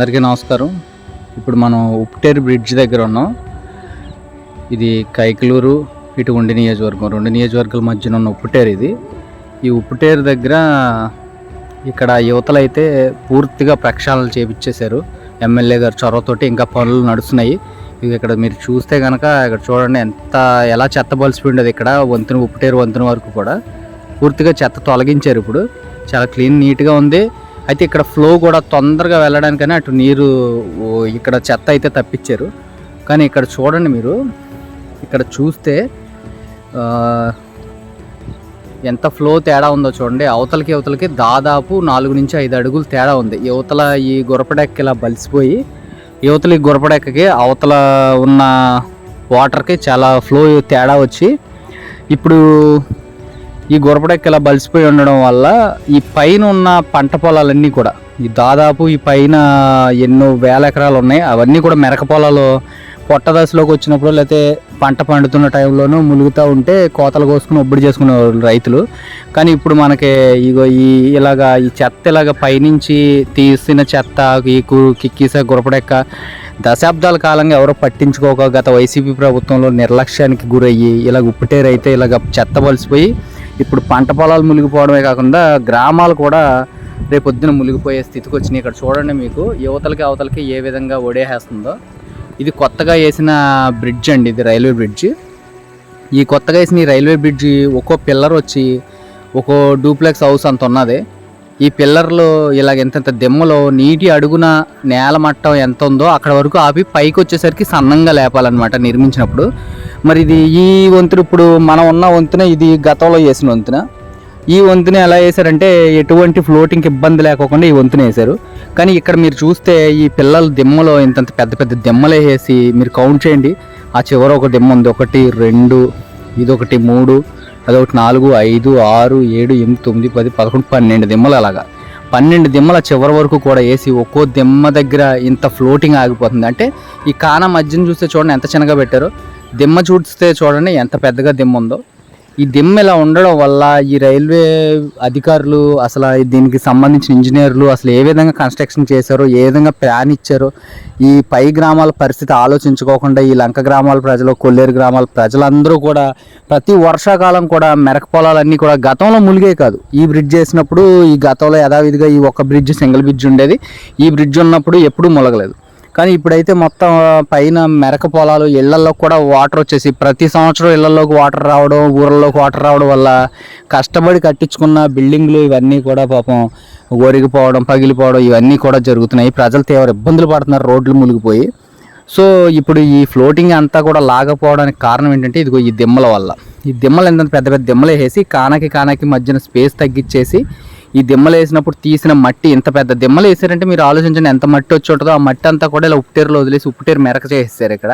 అందరికీ నమస్కారం. ఇప్పుడు మనం ఉప్టేరు బ్రిడ్జ్ దగ్గర ఉన్నాం. ఇది కైకలూరు ఇటు ఉండి నియోజకవర్గం రెండు నియోజకవర్గాల మధ్యన ఉన్న ఉప్పుటేరు ఇది. ఈ ఉప్పుటేరు దగ్గర ఇక్కడ యువతలైతే పూర్తిగా ప్రక్షాళన చేపించేశారు. ఎమ్మెల్యే గారు చొరవతోటి ఇంకా పనులు నడుస్తున్నాయి. ఇవి ఇక్కడ మీరు చూస్తే కనుక ఇక్కడ చూడండి ఎంత ఎలా చెత్త బలిసిపోయింది ఇక్కడ వంతెన ఉప్పుటేరు వంతెన వరకు కూడా. పూర్తిగా చెత్త తొలగించారు ఇప్పుడు. చాలా క్లీన్ నీట్గా ఉంది. అయితే ఇక్కడ ఫ్లో కూడా తొందరగా వెళ్ళడానికని అటు నీరు ఇక్కడ చెత్త అయితే తప్పించారు. కానీ ఇక్కడ చూడండి మీరు ఇక్కడ చూస్తే ఎంత ఫ్లో తేడా ఉందో చూడండి. అవతలకి అవతలకి దాదాపు నాలుగు నుంచి ఐదు అడుగులు తేడా ఉంది. యువతల ఈ గురపడెక్క ఇలా బలిసిపోయి యువతల ఈ గురపడెక్కకి అవతల ఉన్న వాటర్కి చాలా ఫ్లో తేడా వచ్చి ఇప్పుడు ఈ గురపడెక్క ఇలా బలిసిపోయి ఉండడం వల్ల ఈ పైన ఉన్న పంట పొలాలన్నీ కూడా ఈ దాదాపు ఈ పైన ఎన్నో వేల ఎకరాలు ఉన్నాయి. అవన్నీ కూడా మెరక పొలాలు పొట్టదశలోకి వచ్చినప్పుడు లేకపోతే పంట పండుతున్న టైంలోనూ ములుగుతూ ఉంటే కోతలు కోసుకుని ఒబ్బడి చేసుకునే రైతులు. కానీ ఇప్పుడు మనకి ఇగో ఈ ఇలాగా ఈ చెత్త ఇలాగ పైనుంచి తీసిన చెత్త ఈ కిక్కీస గురపడెక్క దశాబ్దాల కాలంగా ఎవరో పట్టించుకోక గత వైసీపీ ప్రభుత్వంలో నిర్లక్ష్యానికి గురయ్యి ఇలా ఉప్పుటేరైతే ఇలాగ చెత్త బలిసిపోయి ఇప్పుడు పంట పొలాలు మునిగిపోవడమే కాకుండా గ్రామాలు కూడా రేపొద్దున మునిగిపోయే స్థితికి వచ్చినాయి. ఇక్కడ చూడండి మీకు యువతలకి అవతలకి ఏ విధంగా ఒడేసేస్తుందో. ఇది కొత్తగా వేసిన బ్రిడ్జ్ అండి ఇది రైల్వే బ్రిడ్జ్. ఈ కొత్తగా వేసిన ఈ రైల్వే బ్రిడ్జి ఒక్కో పిల్లర్ వచ్చి ఒక్కో డూప్లెక్స్ హౌస్ అంత ఉన్నది. ఈ పిల్లర్లు ఇలాగ ఎంతెంత దిమ్మలో నీటి అడుగున నేల మట్టం ఎంత ఉందో అక్కడ వరకు ఆపి పైకి వచ్చేసరికి సన్నంగా లేపాలన్నమాట నిర్మించినప్పుడు. మరి ఇది ఈ వంతున ఇప్పుడు మనం ఉన్న వంతున ఇది గతంలో వేసిన వంతున. ఈ వంతున ఎలా వేశారంటే ఎటువంటి ఫ్లోటింగ్కి ఇబ్బంది లేకోకుండా ఈ వంతున వేశారు. కానీ ఇక్కడ మీరు చూస్తే ఈ పిల్లల దిమ్మలో ఇంతంత పెద్ద పెద్ద దిమ్మలు వేసి మీరు కౌంట్ చేయండి. ఆ చివర ఒక దిమ్మ ఉంది. ఒకటి రెండు ఇదొకటి మూడు అదొకటి నాలుగు ఐదు ఆరు ఏడు ఎనిమిది తొమ్మిది పది పదకొండు పన్నెండు దిమ్మలు అలాగా. పన్నెండు దిమ్మల చివరి వరకు కూడా వేసి ఒక్కో దిమ్మ దగ్గర ఇంత ఫ్లోటింగ్ ఆగిపోతుంది. అంటే ఈ కాన మధ్యన చూస్తే చూడండి ఎంత చిన్నగా పెట్టారో. దిమ్మ చూస్తే చూడండి ఎంత పెద్దగా దిమ్మ ఉందో. ఈ దిమ్మ ఇలా ఉండడం వల్ల ఈ రైల్వే అధికారులు అసలు దీనికి సంబంధించిన ఇంజనీర్లు అసలు ఏ విధంగా కన్స్ట్రక్షన్ చేశారో ఏ విధంగా ప్లాన్ ఇచ్చారో ఈ పై గ్రామాల పరిస్థితి ఆలోచించుకోకుండా ఈ లంక గ్రామాల ప్రజలు కొల్లేరు గ్రామాల ప్రజలందరూ కూడా ప్రతి వర్షాకాలం కూడా మెరక పొలాలన్నీ కూడా గతంలో మునిగే కాదు. ఈ బ్రిడ్జ్ వేసినప్పుడు ఈ గతంలో యథావిధిగా ఈ ఒక్క బ్రిడ్జ్ సింగిల్ బ్రిడ్జ్ ఉండేది. ఈ బ్రిడ్జ్ ఉన్నప్పుడు ఎప్పుడూ ములగలేదు. కానీ ఇప్పుడైతే మొత్తం పైన మెరక పొలాలు ఇళ్ళలో కూడా వాటర్ వచ్చేసి ప్రతి సంవత్సరం ఇళ్ళలోకి వాటర్ రావడం ఊళ్ళలోకి వాటర్ రావడం వల్ల కష్టపడి కట్టించుకున్న బిల్డింగ్లు ఇవన్నీ కూడా పాపం ఒరిగిపోవడం పగిలిపోవడం ఇవన్నీ కూడా జరుగుతున్నాయి. ప్రజలు తీవ్ర ఇబ్బందులు పడుతున్నారు రోడ్లు మునిగిపోయి. సో ఇప్పుడు ఈ ఫ్లోటింగ్ అంతా కూడా లాగపోవడానికి కారణం ఏంటంటే ఇదిగో ఈ దిమ్మల వల్ల. ఈ దిమ్మలు ఎంత పెద్ద పెద్ద దిమ్మలు వేసి కానకి కానకి మధ్యన స్పేస్ తగ్గించేసి ఈ దిమ్మలు వేసినప్పుడు తీసిన మట్టి ఇంత పెద్ద దిమ్మలు వేసారంటే మీరు ఆలోచించండి ఎంత మట్టి వచ్చి ఉంటుందో ఆ మట్టి అంతా కూడా ఇలా ఉప్పుటేరులో వదిలేసి ఉప్పుటేరు మెరక చేసేసారు ఇక్కడ.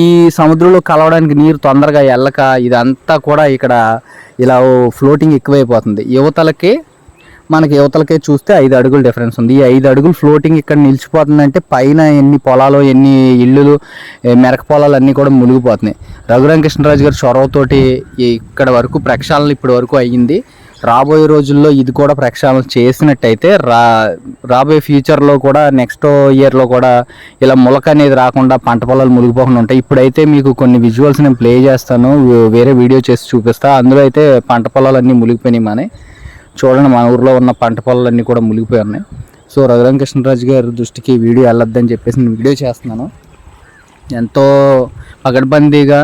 ఈ సముద్రంలో కలవడానికి నీరు తొందరగా వెళ్ళక ఇదంతా కూడా ఇక్కడ ఇలా ఫ్లోటింగ్ ఎక్కువైపోతుంది. యువతలకి మనకి యువతలకే చూస్తే ఐదు అడుగులు డిఫరెన్స్ ఉంది. ఈ ఐదు అడుగులు ఫ్లోటింగ్ ఇక్కడ నిలిచిపోతుందంటే పైన ఎన్ని పొలాలు ఎన్ని ఇల్లులు మెరక పొలాలు అన్నీ కూడా మునిగిపోతున్నాయి. రఘురామకృష్ణరాజు గారి చొరవతోటి ఇక్కడ వరకు ప్రక్షాళన ఇప్పటి వరకు అయ్యింది. రాబోయే రోజుల్లో ఇది కూడా ప్రక్షాళన చేసినట్టయితే రా రాబోయే ఫ్యూచర్లో కూడా నెక్స్ట్ ఇయర్లో కూడా ఇలా ములక అనేది రాకుండా పంట పొలాలు మునిగిపోకుండా ఉంటాయి. ఇప్పుడైతే మీకు కొన్ని విజువల్స్ నేను ప్లే చేస్తాను వేరే వీడియో చేసి చూపిస్తా. అందులో అయితే పంట పొలాలన్నీ మునిగిపోయినాయి మానే. చూడండి మా ఊర్లో ఉన్న పంట పొలాలన్నీ కూడా మునిగిపోయి ఉన్నాయి. సో రఘురామకృష్ణరాజు గారి దృష్టికి వీడియో వెళ్ళొద్దని చెప్పేసి నేను వీడియో చేస్తున్నాను. ఎంతో పగడ్బందీగా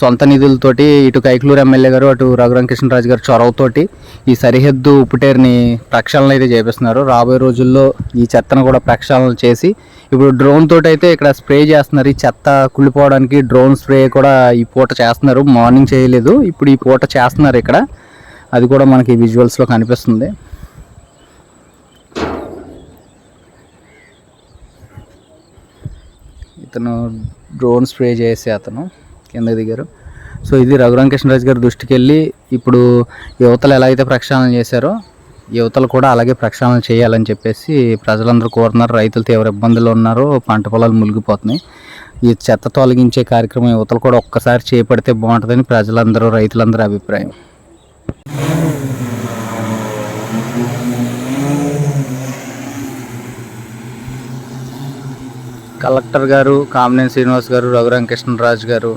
సొంత నిధులతోటి ఇటు కైకలూరు ఎమ్మెల్యే గారు అటు రఘురామకృష్ణరాజు గారు చొరవతోటి ఈ సరిహద్దు ఉప్పుటేరుని ప్రక్షాళన అయితే చేపిస్తున్నారు. రాబోయే రోజుల్లో ఈ చెత్తను కూడా ప్రక్షాళన చేసి ఇప్పుడు డ్రోన్ తోటి అయితే ఇక్కడ స్ప్రే చేస్తున్నారు. ఈ చెత్త కుళ్ళిపోవడానికి డ్రోన్ స్ప్రే కూడా ఈ పూట చేస్తున్నారు. మార్నింగ్ చేయలేదు. ఇప్పుడు ఈ పూట చేస్తున్నారు ఇక్కడ. అది కూడా మనకి విజువల్స్లో కనిపిస్తుంది. ఇతను డ్రోన్ స్ప్రే చేసే అతను. కింద దిగారు. సో ఇది రఘురామకృష్ణరాజు గారి దృష్టికి వెళ్ళి ఇప్పుడు యువతలు ఎలా అయితే ప్రక్షాళన చేశారో యువతలు కూడా అలాగే ప్రక్షాళన చేయాలని చెప్పేసి ప్రజలందరూ కోరుతున్నారు. రైతులు తీవ్ర ఇబ్బందులు ఉన్నారు. పంట పొలాలు మునిగిపోతున్నాయి. ఈ చెత్త తొలగించే కార్యక్రమం యువతలు కూడా ఒక్కసారి చేపడితే బాగుంటుందని ప్రజలందరూ రైతులందరూ అభిప్రాయం. కలెక్టర్ గారు కామినేని శ్రీనివాస్ గారు రఘురామకృష్ణరాజు గారు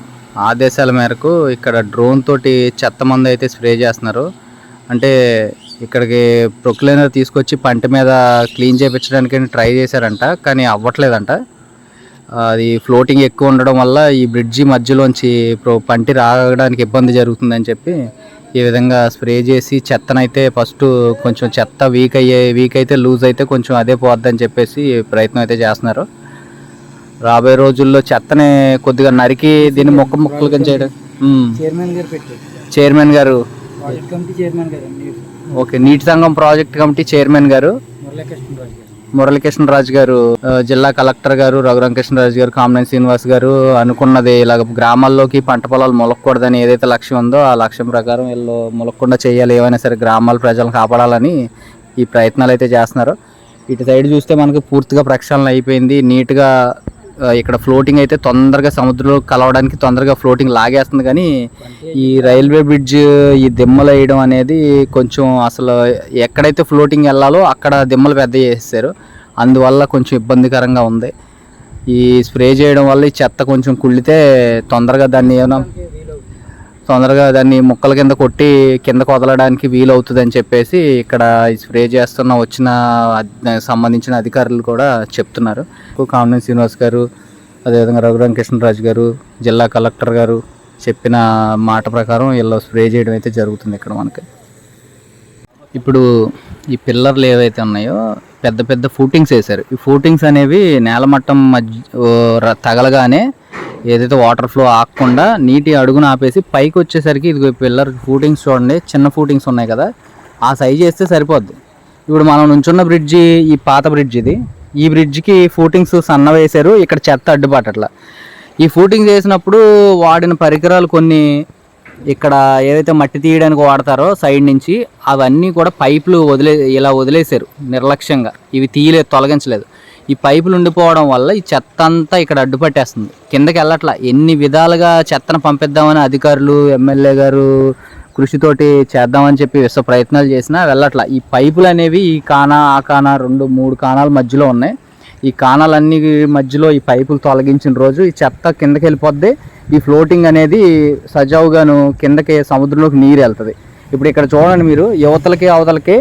ఆదేశాల మేరకు ఇక్కడ డ్రోన్ తోటి చెత్త మందు అయితే స్ప్రే చేస్తున్నారు. అంటే ఇక్కడికి ప్రొక్లైనర్ తీసుకొచ్చి పంట మీద క్లీన్ చేయించడానికి ట్రై చేశారంట కానీ అవ్వట్లేదంట. అది ఫ్లోటింగ్ ఎక్కువ ఉండడం వల్ల ఈ బ్రిడ్జి మధ్యలోంచి ప్రో పంటి రావడానికి ఇబ్బంది జరుగుతుందని చెప్పి ఈ విధంగా స్ప్రే చేసి చెత్తనైతే ఫస్ట్ కొంచెం చెత్త వీక్ అయ్యే వీక్ అయితే లూజ్ అయితే కొంచెం అదే పోద్దని చెప్పేసి ప్రయత్నం అయితే చేస్తున్నారు. రాబోయే రోజుల్లో చెత్తని కొద్దిగా నరికి దీన్ని మొక్క మొక్కలు చేయడం. చైర్మన్ గారు చైర్మన్ గారు. ఓకే నీటి సంఘం ప్రాజెక్ట్ కమిటీ చైర్మన్ గారు. గారు. మురళీకృష్ణరాజు గారు జిల్లా కలెక్టర్ గారు రఘురామకృష్ణరాజు గారు కామినేని శ్రీనివాస్ గారు అనుకున్నది ఇలాగ గ్రామాల్లోకి పంట పొలాలు మొలకూడదని ఏదైతే లక్ష్యం ఉందో ఆ లక్ష్యం ప్రకారం వీళ్ళు మొలకకుండా చేయాలి ఏమైనా సరే గ్రామాల ప్రజలను కాపాడాలని ఈ ప్రయత్నాలు అయితే చేస్తున్నారు. ఇటు సైడ్ చూస్తే మనకి పూర్తిగా ప్రక్షాళన అయిపోయింది. నీట్గా ఇక్కడ ఫ్లోటింగ్ అయితే తొందరగా సముద్రంలో కలవడానికి తొందరగా ఫ్లోటింగ్ లాగేస్తుంది కానీ ఈ రైల్వే బ్రిడ్జ్ ఈ దిమ్మలు వేయడం అనేది కొంచెం అసలు ఎక్కడైతే ఫ్లోటింగ్ వెళ్ళాలో అక్కడ దిమ్మలు పెద్ద చేసేసారు. అందువల్ల కొంచెం ఇబ్బందికరంగా ఉంది. ఈ స్ప్రే చేయడం వల్ల ఈ చెత్త కొంచెం కుళ్ళితే తొందరగా దాన్ని ఏమైనా తొందరగా దాన్ని ముక్కల కింద కొట్టి కింద కొదలడానికి వీలవుతుందని చెప్పేసి ఇక్కడ స్ప్రే చేస్తున్న వచ్చిన సంబంధించిన అధికారులు కూడా చెప్తున్నారు. కామన్ శ్రీనివాస్ గారు అదేవిధంగా రఘురామ కృష్ణరాజు గారు జిల్లా కలెక్టర్ గారు చెప్పిన మాట ప్రకారం వీళ్ళు స్ప్రే చేయడం అయితే జరుగుతుంది ఇక్కడ మనకి. ఇప్పుడు ఈ పిల్లర్లు ఏవైతే ఉన్నాయో పెద్ద పెద్ద ఫూటింగ్స్ వేశారు. ఈ ఫూటింగ్స్ అనేవి నేలమట్టం మధ్య తగలగానే ఏదైతే వాటర్ ఫ్లో ఆగకుండా నీటి అడుగును ఆపేసి పైకి వచ్చేసరికి ఇది పిల్లర్ ఫూటింగ్స్ చూడండి చిన్న ఫూటింగ్స్ ఉన్నాయి కదా ఆ సైజ్ వేస్తే సరిపోద్ది. ఇప్పుడు మనం నుంచున్న బ్రిడ్జి ఈ పాత బ్రిడ్జ్ ఇది ఈ బ్రిడ్జికి ఫూటింగ్స్ సన్న వేశారు ఇక్కడ చెత్త అడ్డుపాటట్లా ఈ ఫూటింగ్ చేసినప్పుడు వాడిన పరికరాలు కొన్ని ఇక్కడ ఏదైతే మట్టి తీయడానికి వాడతారో సైడ్ నుంచి అవన్నీ కూడా పైపులు వదిలే ఇలా వదిలేశారు నిర్లక్ష్యంగా. ఇవి తీయలేదు తొలగించలేదు. ఈ పైపులు ఉండిపోవడం వల్ల ఈ చెత్త అంతా ఇక్కడ అడ్డుపట్టేస్తుంది. కిందకి వెళ్ళట్లా. ఎన్ని విధాలుగా చెత్తను పంపిద్దామని అధికారులు ఎమ్మెల్యే గారు కృషితోటి చేద్దామని చెప్పి విశ్వ ప్రయత్నాలు చేసినా వెళ్ళట్లా. ఈ పైపులు అనేవి ఈ కానా ఆ కానా రెండు మూడు కానాల మధ్యలో ఉన్నాయి. ఈ కానాలన్నీ మధ్యలో ఈ పైపులు తొలగించిన రోజు ఈ చెత్త కిందకి వెళ్ళిపోద్ది. ఈ ఫ్లోటింగ్ అనేది సజావుగాను కిందకి సముద్రంలోకి నీరు వెళ్తుంది. ఇప్పుడు ఇక్కడ చూడండి మీరు యువతలకి అవతలకి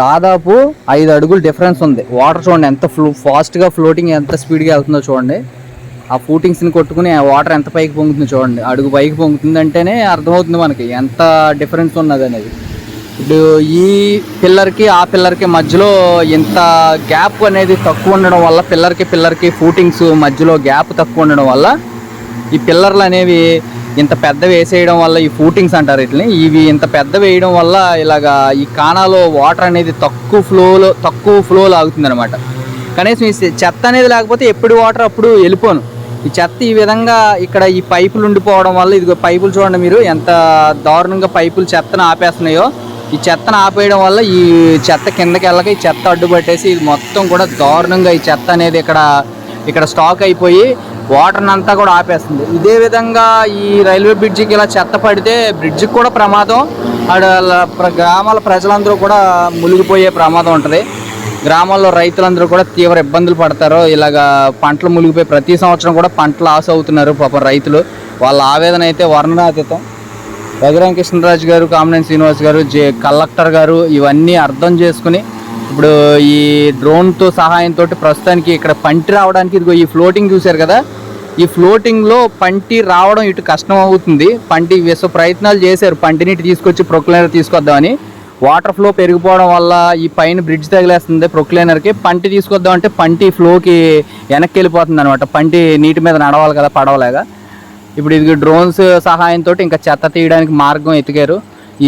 దాదాపు ఐదు అడుగులు డిఫరెన్స్ ఉంది. వాటర్ చూడండి ఎంత ఫ్లో ఫాస్ట్గా ఫ్లోటింగ్ ఎంత స్పీడ్గా వెళ్తుందో చూడండి. ఆ ఫూటింగ్స్ని కొట్టుకుని ఆ వాటర్ ఎంత పైకి పొంగుతుందో చూడండి. అడుగు పైకి పొంగుతుంది అంటేనే అర్థమవుతుంది మనకి ఎంత డిఫరెన్స్ ఉన్నది అనేది ఈ పిల్లర్కి ఆ పిల్లర్కి మధ్యలో ఇంత గ్యాప్ అనేది తక్కువ ఉండడం వల్ల పిల్లర్కి పిల్లర్కి ఫూటింగ్స్ మధ్యలో గ్యాప్ తక్కువ ఉండడం వల్ల ఈ పిల్లర్లు అనేవి ఇంత పెద్ద వేసేయడం వల్ల ఈ ఫూటింగ్స్ అంటారు వీటిని ఇవి ఇంత పెద్ద వేయడం వల్ల ఇలాగా ఈ కానాలో వాటర్ అనేది తక్కువ ఫ్లోలో తక్కువ ఫ్లోలో ఆగుతుంది అనమాట కనీసం ఈ చెత్త అనేది లేకపోతే ఎప్పుడు వాటర్ అప్పుడు వెళ్ళిపోను. ఈ చెత్త ఈ విధంగా ఇక్కడ ఈ పైపులు ఉండిపోవడం వల్ల ఇదిగో పైపులు చూడండి మీరు ఎంత దారుణంగా పైపులు చెత్తను ఆపేస్తున్నాయో ఈ చెత్తను ఆపేయడం వల్ల ఈ చెత్త కిందకి వెళ్ళక ఈ చెత్త అడ్డుపట్టేసి ఇది మొత్తం కూడా దారుణంగా ఈ చెత్త అనేది ఇక్కడ ఇక్కడ స్టాక్ అయిపోయి వాటర్ని అంతా కూడా ఆపేస్తుంది. ఇదే విధంగా ఈ రైల్వే బ్రిడ్జికి ఇలా చెత్త పడితే బ్రిడ్జికి కూడా ప్రమాదం. అక్కడ ప్ర- గ్రామాల ప్రజలందరూ కూడా మునిగిపోయే ప్రమాదం ఉంటుంది. గ్రామాల్లో రైతులందరూ కూడా తీవ్ర ఇబ్బందులు పడతారు. ఇలాగా పంటలు మునిగిపోయి ప్రతి సంవత్సరం కూడా పంటలు లాస్ అవుతున్నారు పాపం రైతులు. వాళ్ళ ఆవేదన అయితే వర్ణనాతీతం. రఘురామకృష్ణరాజు గారు కామినేని శ్రీనివాస్ గారు జే కలెక్టర్ గారు ఇవన్నీ అర్థం చేసుకుని ఇప్పుడు ఈ డ్రోన్తో సహాయంతో ప్రస్తుతానికి ఇక్కడ పంటి రావడానికి ఇదిగో ఈ ఫ్లోటింగ్ చూశారు కదా ఈ ఫ్లోటింగ్లో పంటి రావడం ఇటు కష్టం అవుతుంది. పంటి విశ్వ ప్రయత్నాలు చేశారు. పంటిని ఇటు తీసుకొచ్చి ప్రొక్లైనర్ తీసుకొద్దామని. వాటర్ ఫ్లో పెరిగిపోవడం వల్ల ఈ పైన బ్రిడ్జ్ తగిలేస్తుంది ప్రొక్లైనర్కి పంటి తీసుకొద్దామంటే పంటి ఫ్లోకి వెనక్కి వెళ్ళిపోతుంది అనమాట పంటి నీటి మీద నడవాలి కదా పడవలేగా ఇప్పుడు ఇది డ్రోన్స్ సహాయంతో ఇంకా చెత్త తీయడానికి మార్గం ఎతికారు.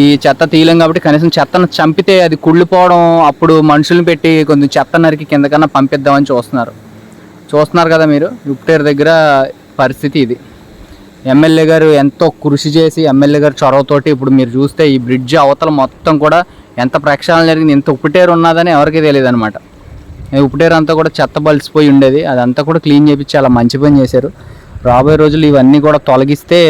ఈ చెత్త తీయలేం కాబట్టి కనీసం చెత్తను చంపితే అది కుళ్ళిపోవడం అప్పుడు మనుషుల్ని పెట్టి కొంచెం చెత్త నరికి కిందకన్నా పంపిద్దామని చూస్తున్నారు. చూస్తున్నారు కదా మీరు? ఉప్టేరు దగ్గర పరిస్థితి ఇది. ఎమ్మెల్యే గారు ఎంతో కృషి చేసి ఎమ్మెల్యే గారు చొరవతోటి ఇప్పుడు మీరు చూస్తే ఈ బ్రిడ్జ్ అవతల మొత్తం కూడా ఎంత ప్రక్షాళన జరిగింది ఇంత ఉప్పుటేరు ఉన్నదని ఎవరికీ తెలియదు అనమాట ఉప్పుటేరు అంతా కూడా చెత్త బలిసిపోయి ఉండేది. అదంతా కూడా క్లీన్ చేయించి చాలా మంచి పని చేశారు. రాబోయే రోజులు ఇవన్నీ కూడా తొలగిస్తే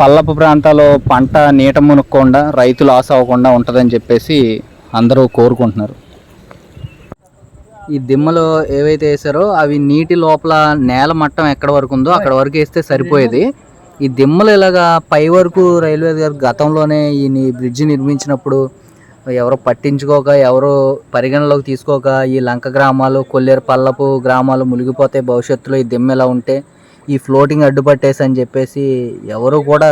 పల్లపు ప్రాంతాల్లో పంట నీట మునుక్కుండా రైతు లాస్ అవ్వకుండా ఉంటుందని చెప్పేసి అందరూ కోరుకుంటున్నారు. ఈ దిమ్మలు ఏవైతే వేసారో అవి నీటి లోపల నేల మట్టం ఎక్కడ వరకు ఉందో అక్కడ వరకు వేస్తే సరిపోయేది. ఈ దిమ్మలు ఇలాగా పై వరకు రైల్వే గారు గతంలోనే ఈ బ్రిడ్జి నిర్మించినప్పుడు ఎవరో పట్టించుకోక ఎవరు పరిగణలోకి తీసుకోక ఈ లంక గ్రామాలు కొల్లేరు పల్లపు గ్రామాలు మునిగిపోతాయి భవిష్యత్తులో ఈ దిమ్మ ఎలా ఉంటే ఈ ఫ్లోటింగ్ అడ్డుపట్టేసి అని చెప్పేసి ఎవరు కూడా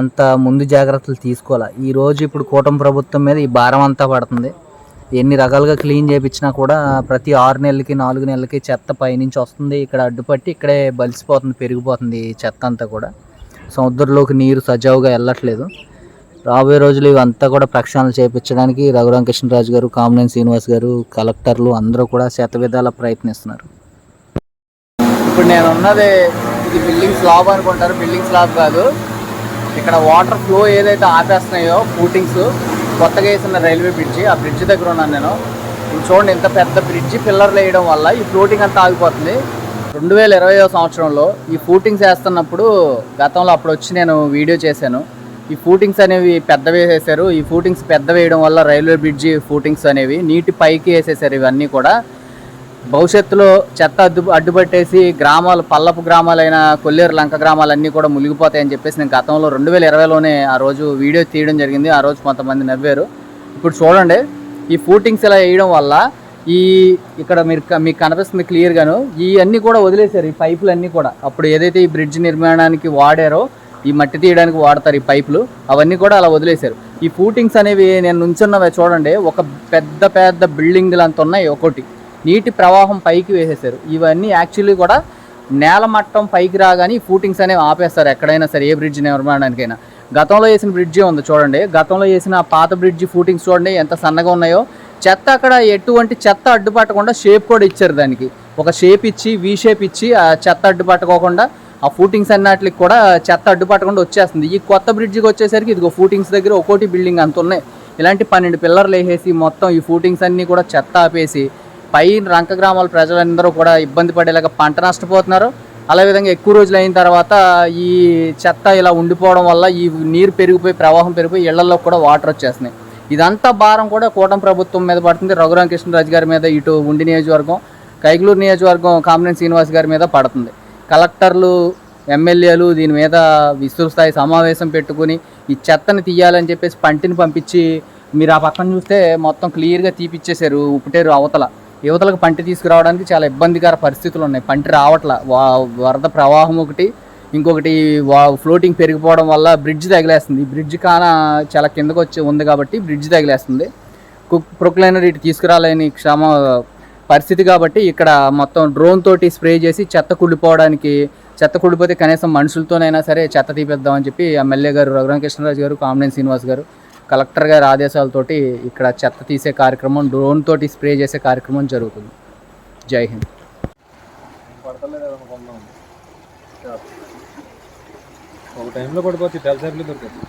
అంత ముందు జాగ్రత్తలు తీసుకోవాలి. ఈ రోజు ఇప్పుడు కూటమి ప్రభుత్వం మీద ఈ భారం అంతా పడుతుంది. ఎన్ని రకాలుగా క్లీన్ చేయించినా కూడా ప్రతి ఆరు నెలలకి నాలుగు నెలలకి చెత్త పైనుంచి వస్తుంది. ఇక్కడ అడ్డుపట్టి ఇక్కడే బలిసిపోతుంది పెరిగిపోతుంది చెత్త అంతా కూడా. సముద్రంలోకి నీరు సజావుగా వెళ్ళట్లేదు. రాబోయే రోజులు ఇవంతా కూడా ప్రక్షాళన చేయించడానికి రఘురామ కృష్ణరాజు గారు కామినేని శ్రీనివాస్ గారు కలెక్టర్లు అందరూ కూడా శత విధాల ప్రయత్నిస్తున్నారు. ఇప్పుడు నేను ఉన్నది ఇది బిల్డింగ్ స్లాబ్ అనుకుంటారు. బిల్డింగ్ స్లాబ్ కాదు. ఇక్కడ వాటర్ ఫ్లో ఏదైతే ఆపేస్తున్నాయో ఫూటింగ్స్ కొత్తగా వేసిన రైల్వే బ్రిడ్జి ఆ బ్రిడ్జి దగ్గర ఉన్నాను నేను. ఇప్పుడు చూడండి ఇంత పెద్ద బ్రిడ్జి పిల్లర్లు వేయడం వల్ల ఈ ఫ్లోటింగ్ అంతా ఆగిపోతుంది. రెండు వేల ఇరవై సంవత్సరంలో ఈ ఫూటింగ్స్ వేస్తున్నప్పుడు గతంలో అప్పుడు వచ్చి నేను వీడియో చేశాను. ఈ ఫూటింగ్స్ అనేవి పెద్దవి వేసేసారు ఈ ఫూటింగ్స్ పెద్ద వేయడం వల్ల రైల్వే బ్రిడ్జి ఫూటింగ్స్ అనేవి నీటి పైకి వేసేసారు ఇవన్నీ కూడా. భవిష్యత్తులో చెత్త అడ్డు అడ్డుపట్టేసి గ్రామాలు పల్లపు గ్రామాలైన కొల్లేరు లంక గ్రామాలన్నీ కూడా మునిగిపోతాయని చెప్పేసి నేను గతంలో రెండు వేల ఇరవైలోనే ఆ రోజు వీడియో తీయడం జరిగింది. ఆ రోజు కొంతమంది నవ్వారు. ఇప్పుడు చూడండి ఈ ఫూటింగ్స్ ఇలా వేయడం వల్ల ఈ ఇక్కడ మీరు మీకు కనిపిస్తుంది క్లియర్గాను ఇవన్నీ కూడా వదిలేశారు ఈ పైపులు అన్నీ కూడా. అప్పుడు ఏదైతే ఈ బ్రిడ్జ్ నిర్మాణానికి వాడారో ఈ మట్టి తీయడానికి వాడతారు ఈ పైపులు అవన్నీ కూడా అలా వదిలేశారు. ఈ ఫూటింగ్స్ అనేవి నేను నుంచున్నవి చూడండి ఒక పెద్ద పెద్ద బిల్డింగ్లు అంత ఉన్నాయి ఒకటి. నీటి ప్రవాహం పైకి వేసేసారు ఇవన్నీ యాక్చువల్లీ కూడా నేల మట్టం పైకి రాగానే ఫూటింగ్స్ అనేవి ఆపేస్తారు ఎక్కడైనా సరే ఏ బ్రిడ్జ్ నిర్మాణానికైనా. గతంలో వేసిన బ్రిడ్జే ఉంది చూడండి. గతంలో వేసిన పాత బ్రిడ్జి ఫూటింగ్స్ చూడండి ఎంత సన్నగా ఉన్నాయో. చెత్త అక్కడ ఎటువంటి చెత్త అడ్డుపట్టకుండా షేప్ కూడా ఇచ్చారు దానికి. ఒక షేప్ ఇచ్చి వి షేప్ ఇచ్చి ఆ చెత్త అడ్డుపట్టుకోకుండా ఆ ఫూటింగ్స్ అన్నట్లకి కూడా చెత్త అడ్డుపట్టకుండా వచ్చేస్తుంది. ఈ కొత్త బ్రిడ్జికి వచ్చేసరికి ఇదిగో ఫూటింగ్స్ దగ్గర ఒక్కోటి బిల్డింగ్ అంత ఉన్నాయి. ఇలాంటి పన్నెండు పిల్లర్లు వేసేసి మొత్తం ఈ ఫూటింగ్స్ అన్నీ కూడా చెత్త ఆపేసి పై రంక గ్రామాల ప్రజలందరూ కూడా ఇబ్బంది పడేలాగా పంట నష్టపోతున్నారు. అలా విధంగా ఎక్కువ రోజులు అయిన తర్వాత ఈ చెత్త ఇలా ఉండిపోవడం వల్ల ఈ నీరు పెరిగిపోయి ప్రవాహం పెరిగిపోయి ఇళ్ళలో కూడా వాటర్ వచ్చేస్తున్నాయి. ఇదంతా భారం కూడా కూటమి ప్రభుత్వం మీద పడుతుంది. రఘురామ కృష్ణరాజు గారి మీద ఇటు ఉండి నియోజకవర్గం కైగులూరు నియోజకవర్గం కామినేని శ్రీనివాస్ గారి మీద పడుతుంది. కలెక్టర్లు ఎమ్మెల్యేలు దీని మీద విస్తృత స్థాయి సమావేశం పెట్టుకుని ఈ చెత్తని తీయాలని చెప్పేసి పంటిని పంపించి మీరు ఆ పక్కన చూస్తే మొత్తం క్లియర్గా తీపిచ్చేశారు ఉప్పుటేరు అవతల. యువతలకు పంట తీసుకురావడానికి చాలా ఇబ్బందికర పరిస్థితులు ఉన్నాయి. పంట రావట్ల. వా- వరద ప్రవాహం ఒకటి ఇంకొకటి వా ఫ్లోటింగ్ పెరిగిపోవడం వల్ల బ్రిడ్జ్ తగిలేస్తుంది. ఈ బ్రిడ్జ్ కాన చాలా కిందకు వచ్చి ఉంది కాబట్టి బ్రిడ్జ్ తగిలేస్తుంది. కుక్ ప్రొక్లైనర్ ఇటు తీసుకురాలేని క్షమ పరిస్థితి కాబట్టి ఇక్కడ మొత్తం డ్రోన్ తోటి స్ప్రే చేసి చెత్త కుళ్ళిపోవడానికి చెత్త కుళ్ళిపోతే కనీసం మనుషులతోనైనా సరే చెత్త తీపిద్దామని చెప్పి ఎమ్మెల్యే గారు రఘురామకృష్ణరాజు గారు కామినేని శ్రీనివాస్ గారు కలెక్టర్ గారి ఆదేశాలతోటి ఇక్కడ చెత్త తీసే కార్యక్రమం డ్రోన్ తోటి స్ప్రే చేసే కార్యక్రమం జరుగుతుంది. జై హింద్. ఒక టైంలో పడిపోతుంది తెల్లసేపులో దొరుకుతుంది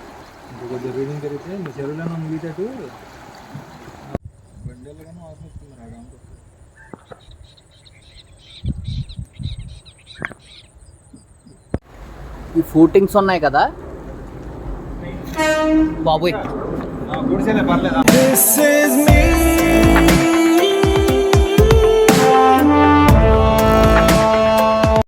ఇంకా కొద్దిగా రీడింగ్ జరిగితే మీ చెరువులో ముగిటట్టు బండిలో కానీ వాసన వస్తుంది రాగా ఈ ఫూటింగ్స్ ఉన్నాయి కదా? బాబోయ్. గుడిసేలే పర్లేదా?